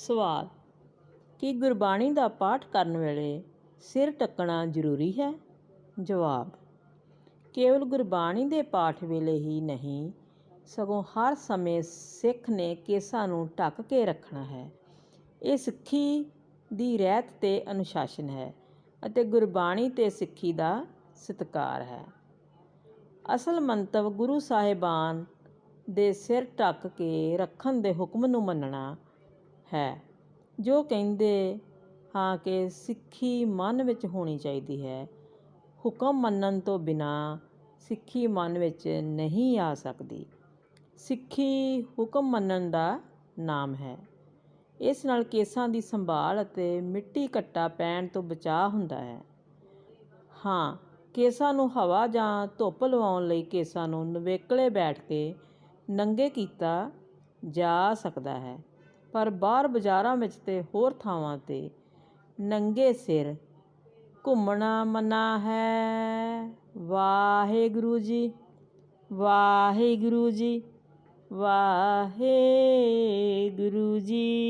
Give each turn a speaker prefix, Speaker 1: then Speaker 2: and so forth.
Speaker 1: ਸਵਾਲ, ਕੀ ਗੁਰਬਾਣੀ ਦਾ ਪਾਠ ਕਰਨ ਵੇਲੇ ਸਿਰ ਢੱਕਣਾ ਜ਼ਰੂਰੀ ਹੈ? ਜਵਾਬ, ਕੇਵਲ ਗੁਰਬਾਣੀ ਦੇ ਪਾਠ ਵੇਲੇ ਹੀ ਨਹੀਂ, ਸਗੋਂ ਹਰ ਸਮੇਂ ਸਿੱਖ ਨੇ ਕੇਸਾਂ ਨੂੰ ਢੱਕ ਕੇ ਰੱਖਣਾ ਹੈ। ਇਹ ਸਿੱਖੀ ਦੀ ਰਹਿਤ ਤੇ ਅਨੁਸ਼ਾਸਨ ਹੈ ਅਤੇ ਗੁਰਬਾਣੀ ਤੇ ਸਿੱਖੀ ਦਾ ਸਤਿਕਾਰ ਹੈ। ਅਸਲ ਮੰਤਵ ਗੁਰੂ ਸਾਹਿਬਾਨ ਦੇ ਸਿਰ ਢੱਕ ਕੇ ਰੱਖਣ ਦੇ ਹੁਕਮ ਨੂੰ ਮੰਨਣਾ ਹੈ। ਜੋ ਕਹਿੰਦੇ ਹਾਂ ਕਿ ਸਿੱਖੀ ਮਨ ਵਿੱਚ ਹੋਣੀ ਚਾਹੀਦੀ ਹੈ, ਹੁਕਮ ਮੰਨਣ ਤੋਂ ਬਿਨਾਂ ਸਿੱਖੀ ਮਨ ਵਿੱਚ ਨਹੀਂ ਆ ਸਕਦੀ। ਸਿੱਖੀ ਹੁਕਮ ਮੰਨਣ ਦਾ ਨਾਮ ਹੈ। ਇਸ ਨਾਲ ਕੇਸਾਂ ਦੀ ਸੰਭਾਲ ਅਤੇ ਮਿੱਟੀ ਘੱਟਾ ਪੈਣ ਤੋਂ ਬਚਾਅ ਹੁੰਦਾ ਹੈ। ਹਾਂ, ਕੇਸਾਂ ਨੂੰ ਹਵਾ ਜਾਂ ਧੁੱਪ ਲਵਾਉਣ ਲਈ ਕੇਸਾਂ ਨੂੰ ਨਵੇਕਲੇ ਬੈਠ ਕੇ ਨੰਗੇ ਕੀਤਾ ਜਾ ਸਕਦਾ ਹੈ। ਪਰ ਬਾਹਰ ਬਾਜ਼ਾਰਾਂ ਵਿੱਚ ਤੇ ਹੋਰ ਥਾਵਾਂ ਤੇ ਨੰਗੇ ਸਿਰ ਘੁੰਮਣਾ ਮਨਾ ਹੈ ਵਾਹਿਗੁਰੂ ਜੀ ਵਾਹਿਗੁਰੂ ਜੀ ਵਾਹਿਗੁਰੂ ਜੀ।